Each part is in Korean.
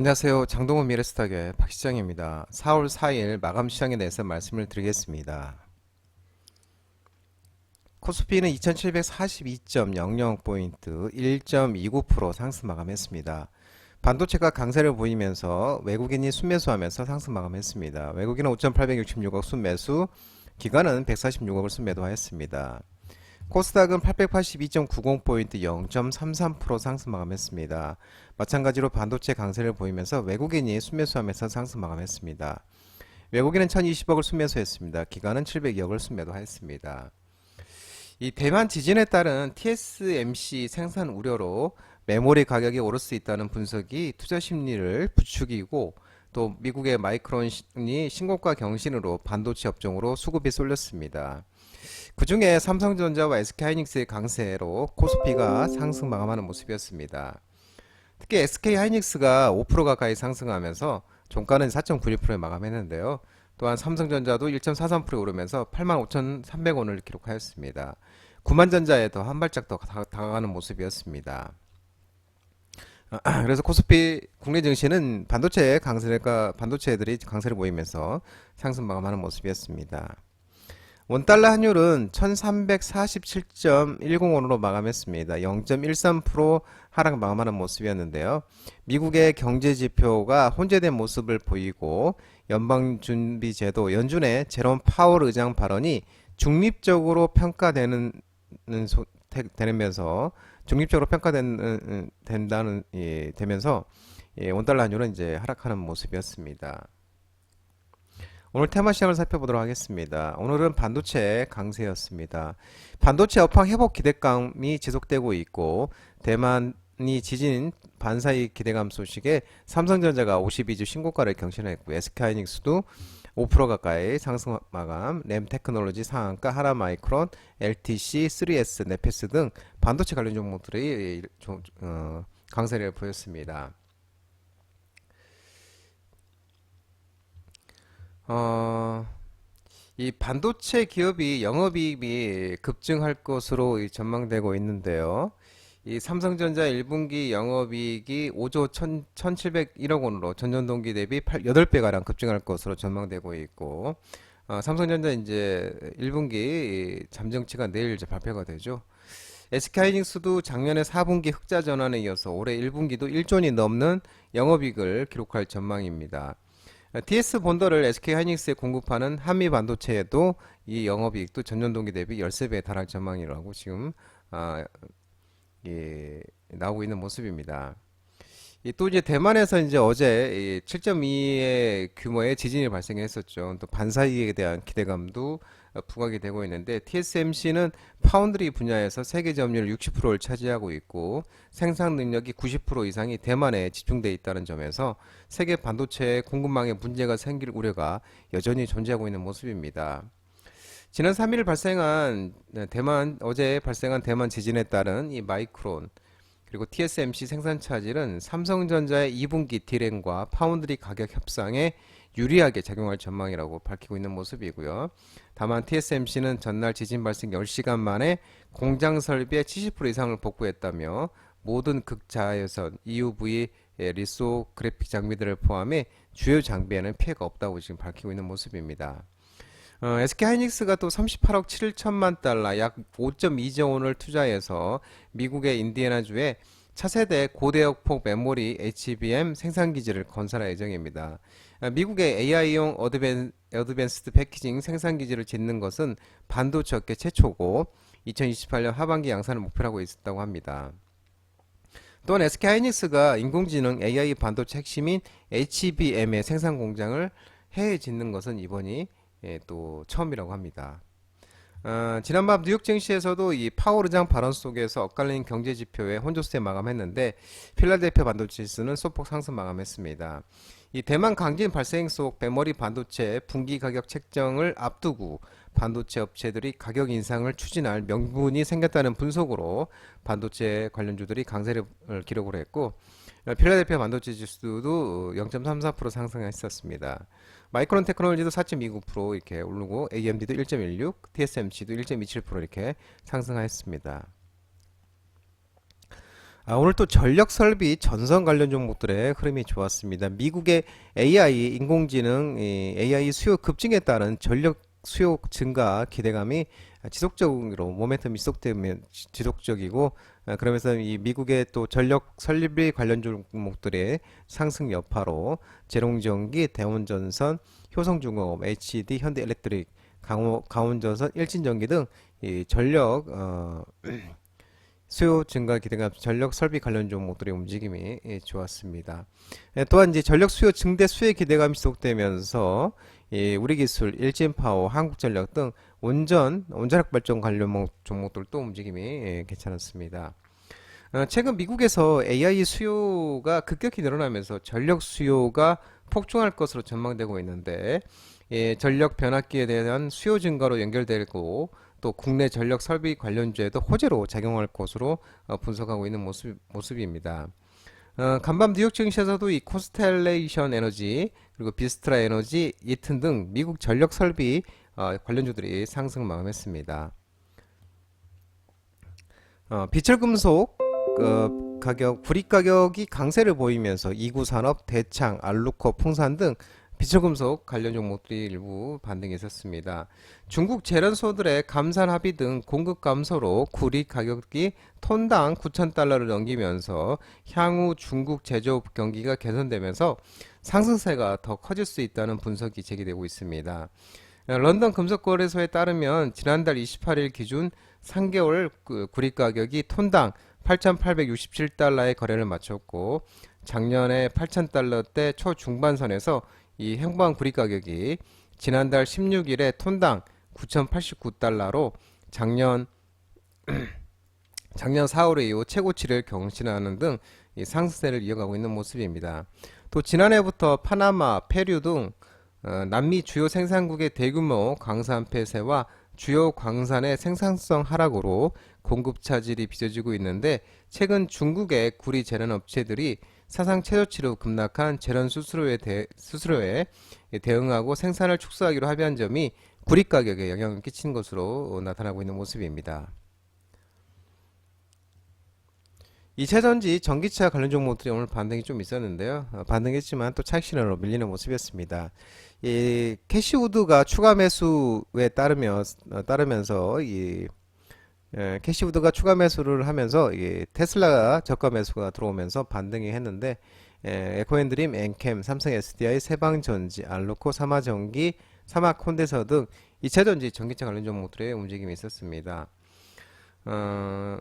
안녕하세요. 장동훈 미래스탁의 박 시장입니다. 4월 4일 마감 시장에 대해서 말씀을 드리겠습니다. 코스피는 2742.00포인트 1.29% 상승 마감했습니다. 반도체가 강세를 보이면서 외국인이 순매수하면서 상승 마감했습니다. 외국인은 5,866억 순매수, 기관은 146억을 순매도하였습니다. 코스닥은 882.90포인트 0.33% 상승 마감했습니다. 마찬가지로 반도체 강세를 보이면서 외국인이 순매수하면서 상승 마감했습니다. 외국인은 1020억을 순매수했습니다. 기관은 702억을 순매도하였습니다. 이 대만 지진에 따른 TSMC 생산 우려로 메모리 가격이 오를 수 있다는 분석이 투자 심리를 부추기고 또 미국의 마이크론이 신고가 경신으로 반도체 업종으로 수급이 쏠렸습니다. 그 중에 삼성전자와 SK하이닉스의 강세로 코스피가 상승 마감하는 모습이었습니다. 특히 SK하이닉스가 5% 가까이 상승하면서 종가는 4.91%에 마감했는데요. 또한 삼성전자도 1.43% 오르면서 85,300원을 기록하였습니다. 구만전자에 더 한 발짝 더 다- 다가가는 모습이었습니다. 그래서 코스피 국내 증시는 반도체 강세가 반도체들이 강세를 보이면서 상승 마감하는 모습이었습니다. 원달러 환율은 1347.105원으로 마감했습니다. 0.13% 하락 마감하는 모습이었는데요. 미국의 경제 지표가 혼재된 모습을 보이고 연방준비제도 연준의 제롬 파월 의장 발언이 중립적으로 평가되는 소, 태- 되면서 중립적으로 평가된 된다는 예, 되면서 예, 원달러 환율은 이제 하락하는 모습이었습니다. 오늘 테마 시장을 살펴보도록 하겠습니다. 오늘은 반도체 강세였습니다. 반도체 업황 회복 기대감이 지속되고 있고 대만이 지진 반사이 기대감 소식에 삼성전자가 52주 신고가를 경신했고 SK하이닉스도 5% 가까이 상승 마감, 램 테크놀로지 상한가, 하나마이크론, LTC, 3S, 네페스 등 반도체 관련 종목들이 좀, 어, 강세를 보였습니다. 어, 이 반도체 기업이 영업이익이 급증할 것으로 이 전망되고 있는데요. 이 삼성전자 1분기 영업이익이 5조 1 1701억 원으로 전년 동기 대비 8, 8배가량 급증할 것으로 전망되고 있고, 어, 삼성전자 이제 1분기 잠정치가 내일 이제 발표가 되죠. SK하이닉스도 작년에 4분기 흑자 전환에 이어서 올해 1분기도 1조원이 넘는 영업이익을 기록할 전망입니다. TS 본더를 SK 하이닉스에 공급하는 한미 반도체에도 이 영업이익도 전년 동기 대비 13배에 달할 전망이라고 지금 아, 예, 나오고 있는 모습입니다. 이또 이제 대만에서 이제 어제 7.2의 규모의 지진이 발생했었죠. 또 반사이익에 대한 기대감도 어, 부각이 되고 있는데 TSMC는 파운드리 분야에서 세계 점유율 60%를 차지하고 있고 생산 능력이 90% 이상이 대만에 집중돼 있다는 점에서 세계 반도체 공급망에 문제가 생길 우려가 여전히 존재하고 있는 모습입니다. 지난 3일 발생한 네, 대만 어제 발생한 대만 지진에 따른 이 마이크론 그리고 TSMC 생산 차질은 삼성전자의 2분기 디램과 파운드리 가격 협상에 유리하게 작용할 전망이라고 밝히고 있는 모습이고요. 다만 TSMC는 전날 지진 발생 10시간 만에 공장 설비의 70% 이상을 복구했다며 모든 극자외선, EUV, 예, 리소 그래픽 장비들을 포함해 주요 장비에는 피해가 없다고 지금 밝히고 있는 모습입니다. 어, SK하이닉스가 또 38억 7천만 달러, 약 5.2조 원을 투자해서 미국의 인디애나주에 차세대 고대역폭 메모리 HBM 생산 기지를 건설할 예정입니다. 아, 미국의 AI용 어드밴, 어드밴스드 패키징 생산 기지를 짓는 것은 반도체 업계 최초고 2028년 하반기 양산을 목표로 하고 있었다고 합니다. 또한 SK하이닉스가 인공지능 AI 반도체 핵심인 HBM의 생산 공장을 해외에 짓는 것은 이번이 예, 또 처음이라고 합니다. 어, 지난밤 뉴욕 증시에서도 이 파월 의장 발언 속에서 엇갈린 경제 지표에 혼조세 마감했는데 필라델피아 반도체 지수는 소폭 상승 마감했습니다. 이 대만 강진 발생 속 메모리 반도체 분기 가격 책정을 앞두고 반도체 업체들이 가격 인상을 추진할 명분이 생겼다는 분석으로 반도체 관련주들이 강세를 기록을 했고 필라델피아 반도체 지수도 0.34% 상승했었습니다. 마이크론 테크놀로지도 4.29% 이렇게 오르고 AMD도 1.16, TSMC도 1.27% 이렇게 상승하였습니다. 아, 오늘 또 전력 설비 전선 관련 종목들의 흐름이 좋았습니다. 미국의 AI 인공지능 이 AI 수요 급증에 따른 전력 수요 증가 기대감이 지속적으로 모멘텀이 지속되면 지- 지속적이고 아, 그러면서 이 미국의 또 전력 설비 관련 종목들의 상승 여파로 재롱전기, 대원전선, 효성중공업, HD, 현대엘렉트릭, 강호, 강원전선, 일진전기 등 이 전력 어, 수요 증가 기대감 전력 설비 관련 종목들의 움직임이 예, 좋았습니다. 예, 또한 이제 전력 수요 증대 수혜 기대감이 지속되면서 이 우리기술, 일진파워, 한국전력 등 온전 온전력 발전 관련 목- 종목들도 움직임이 예, 괜찮았습니다. 어, 최근 미국에서 AI 수요가 급격히 늘어나면서 전력 수요가 폭증할 것으로 전망되고 있는데 예, 전력 변압기에 대한 수요 증가로 연결되고 또 국내 전력 설비 관련주에도 호재로 작용할 것으로 어, 분석하고 있는 모습, 모습입니다. 어, 간밤 뉴욕 증시에서도 이 코스텔레이션 에너지 그리고 비스트라 에너지, 이튼 등 미국 전력 설비 어, 관련주들이 상승 마감했습니다. 어, 비철금속 어, 가격, 구리 가격이 강세를 보이면서 이구 산업, 대창, 알루코, 풍산 등 비철금속 관련 종목들이 일부 반등이 있었습니다. 중국 재련소들의 감산 합의 등 공급 감소로 구리 가격이 톤당 9,000달러를 넘기면서 향후 중국 제조업 경기가 개선되면서 상승세가 더 커질 수 있다는 분석이 제기되고 있습니다. 어, 런던 금속거래소에 따르면 지난달 28일 기준 3개월 그 구리 가격이 톤당 8,867달러의 거래를 마쳤고 작년에 8,000달러대 초중반선에서 이 행보한 구리 가격이 지난달 16일에 톤당 9,089달러로 작년 작년 4월 이후 최고치를 경신하는 등이 상승세를 이어가고 있는 모습입니다. 또 지난해부터 파나마, 페루 등 어, 남미 주요 생산국의 대규모 광산 폐쇄와 주요 광산의 생산성 하락으로 공급 차질이 빚어지고 있는데 최근 중국의 구리 재련 업체들이 사상 최저치로 급락한 재련 수수료에, 대, 수수료에 대응하고 생산을 축소하기로 합의한 점이 구리 가격에 영향을 끼친 것으로 나타나고 있는 모습입니다. 2차전지 전기차 관련 종목들이 오늘 반등이 좀 있었는데요. 어, 반등했지만 또 차익 실현으로 밀리는 모습이었습니다. 이 캐시우드가 추가 매수에 따르며 어, 따르면서 이 예, 캐시우드가 추가 매수를 하면서 이 테슬라가 저가 매수가 들어오면서 반등이 했는데 예, 에코앤드림, 엔캠, 삼성 SDI, 세방전지, 알로코, 삼화전기, 삼화콘데서 등 2차전지 전기차 관련 종목들의 움직임이 있었습니다. 어,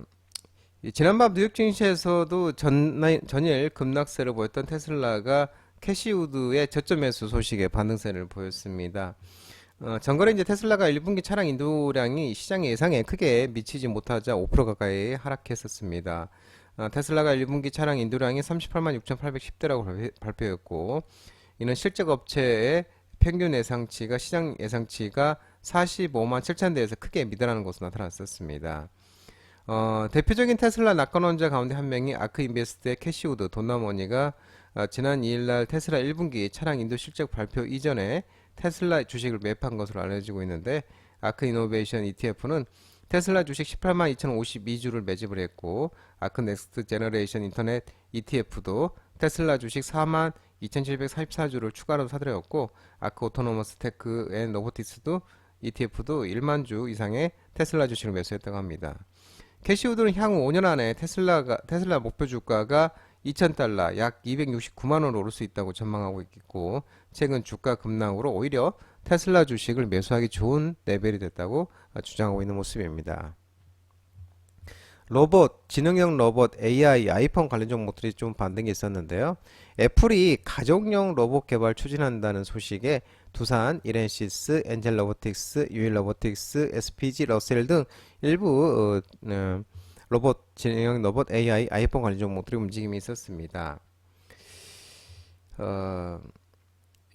이 지난밤 뉴욕 증시에서도 전, 전일 급락세를 보였던 테슬라가 캐시우드의 저점 매수 소식에 반등세를 보였습니다. 어, 전거래 이제 테슬라가 1분기 차량 인도량이 시장 예상에 크게 미치지 못하자 5% 가까이 하락했었습니다. 어, 테슬라가 1분기 차량 인도량이 38만 6,810대라고 발표했고, 이는 실적 업체의 평균 예상치가 시장 예상치가 45만 7천 대에서 크게 미달하는 것으로 나타났었습니다. 어, 대표적인 테슬라 낙관원자 가운데 한 명이 아크 인베스트의 캐시우드 돈나머니가 어, 지난 2일날 테슬라 1분기 차량 인도 실적 발표 이전에 테슬라 주식을 매입한 것으로 알려지고 있는데 아크 이노베이션 ETF는 테슬라 주식 18만 2,052주를 매집을 했고 아크 넥스트 제너레이션 인터넷 ETF도 테슬라 주식 4만 2,744주를 추가로 사들였고 아크 오토노머스 테크 앤 로보티스도 ETF도 1만 주 이상의 테슬라 주식을 매수했다고 합니다. 캐시우드는 향후 5년 안에 테슬라가 테슬라 목표 주가가 2,000달러, 약 269만 원으로 오를 수 있다고 전망하고 있고 최근 주가 급락으로 오히려 테슬라 주식을 매수하기 좋은 레벨이 됐다고 주장하고 있는 모습입니다. 로봇, 지능형 로봇, AI, 아이폰 관련 종목들이 좀 반등이 있었는데요. 애플이 가족용 로봇 개발 추진한다는 소식에 두산, 이렌시스, 엔젤 로보틱스, 유일 로보틱스, SPG, 러셀 등 일부 어, 어, 로봇, 지능형 로봇, AI, 아이폰 관련 종목들이 움직임이 있었습니다. 어,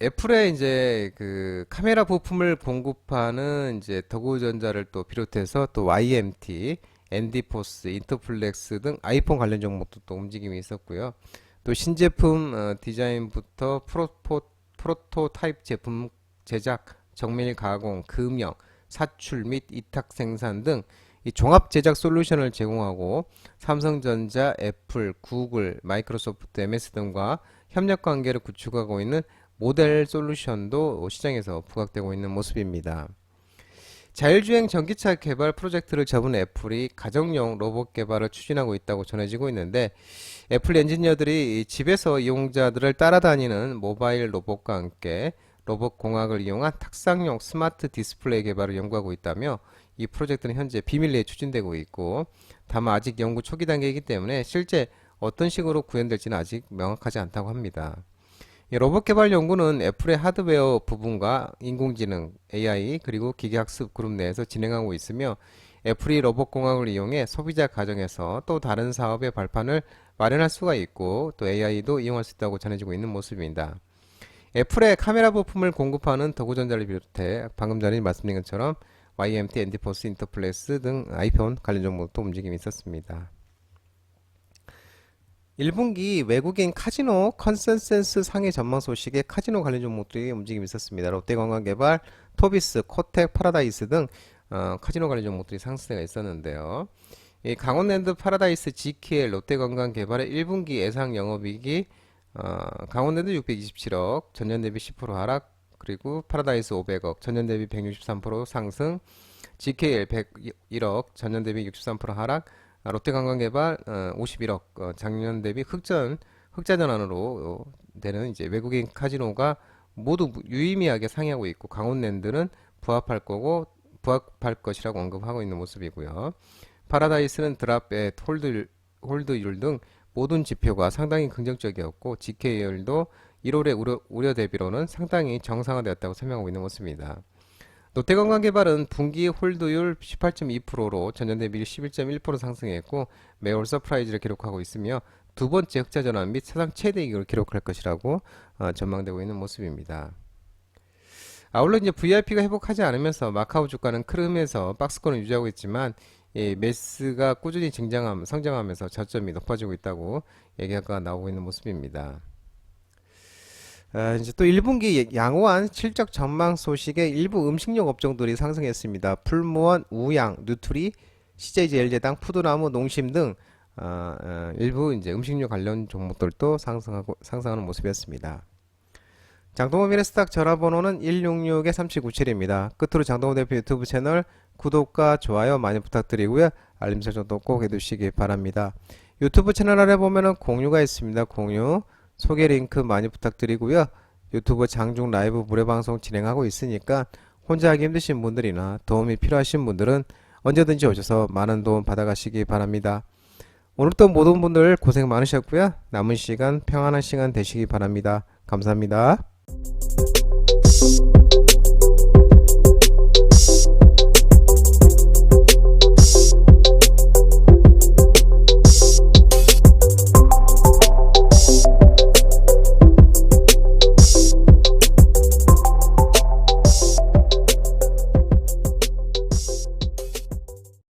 애플의 이제 그 카메라 부품을 공급하는 이제 더구전자를 또 비롯해서 또 YMT, 앤디포스, 인터플렉스 등 아이폰 관련 종목도 또 움직임이 있었고요. 또 신제품 어, 디자인부터 프로포, 프로토타입 제품 제작, 정밀 가공, 금형, 사출 및 이탁 생산 등 이 종합 제작 솔루션을 제공하고 삼성전자, 애플, 구글, 마이크로소프트, MS 등과 협력 관계를 구축하고 있는 모델 솔루션도 시장에서 부각되고 있는 모습입니다. 자율주행 전기차 개발 프로젝트를 접은 애플이 가정용 로봇 개발을 추진하고 있다고 전해지고 있는데 애플 엔지니어들이 이 집에서 이용자들을 따라다니는 모바일 로봇과 함께 로봇 공학을 이용한 탁상용 스마트 디스플레이 개발을 연구하고 있다며 이 프로젝트는 현재 비밀리에 추진되고 있고 다만 아직 연구 초기 단계이기 때문에 실제 어떤 식으로 구현될지는 아직 명확하지 않다고 합니다. 이 로봇 개발 연구는 애플의 하드웨어 부분과 인공지능, AI 그리고 기계학습 그룹 내에서 진행하고 있으며 애플이 로봇 공학을 이용해 소비자 가정에서 또 다른 사업의 발판을 마련할 수가 있고 또 AI도 이용할 수 있다고 전해지고 있는 모습입니다. 애플의 카메라 부품을 공급하는 더구전자를 비롯해 방금 전에 말씀드린 것처럼 YMT, 엔디포스, 인터플레스 등 아이폰 관련 정보도 움직임이 있었습니다. 1분기 외국인 카지노 컨센서스 상해 전망 소식에 카지노 관련 종목들이 움직임이 있었습니다. 롯데관광개발, 토비스, 코텍, 파라다이스 등 어, 카지노 관련 종목들이 상승세가 있었는데요. 이 강원랜드 파라다이스 GKL 롯데관광개발의 1분기 예상 영업이익이 어, 강원랜드 627억, 전년 대비 10% 하락, 그리고 파라다이스 500억, 전년 대비 163% 상승, GKL 101억, 전년 대비 63% 하락, 아, 롯데관광개발 어, 51억, 어, 작년 대비 흑전 흑자 전환으로 어, 되는 이제 외국인 카지노가 모두 유의미하게 상회하고 있고 강원랜드는 부합할 거고 부합할 것이라고 언급하고 있는 모습이고요. 파라다이스는 드랍, 의 홀드, 홀드율 등 모든 지표가 상당히 긍정적이었고 GKL도 1월의 우려, 우려 대비로는 상당히 정상화되었다고 설명하고 있는 모습입니다. 롯데관광개발은 분기 홀드율 18.2%로 전년 대비 11.1% 상승했고 매월 서프라이즈를 기록하고 있으며 두 번째 흑자 전환 및 사상 최대 이익을 기록할 것이라고 어, 전망되고 있는 모습입니다. 아울러 이제 VIP가 회복하지 않으면서 마카오 주가는 크름에서 박스권을 유지하고 있지만 예, 메스가 꾸준히 증장함, 성장하면서 저점이 높아지고 있다고 얘기가 나오고 있는 모습입니다. 아, 이제 또 1분기 양호한 실적 전망 소식에 일부 음식료 업종들이 상승했습니다. 풀무원, 우양, 누트리, CJ 제일제당, 푸드나무, 농심 등 어, 어, 일부 이제 음식료 관련 종목들도 상승하고 상승하는 모습이었습니다. 장동호 미래스탁 전화번호는 166에 3797입니다. 끝으로 장동호 대표 유튜브 채널 구독과 좋아요 많이 부탁드리고요. 알림 설정도 꼭 해두시기 바랍니다. 유튜브 채널 아래 보면은 공유가 있습니다. 공유. 소개 링크 많이 부탁드리고요. 유튜브 장중 라이브 무료 방송 진행하고 있으니까 혼자 하기 힘드신 분들이나 도움이 필요하신 분들은 언제든지 오셔서 많은 도움 받아가시기 바랍니다. 오늘도 모든 분들 고생 많으셨고요. 남은 시간 평안한 시간 되시기 바랍니다. 감사합니다.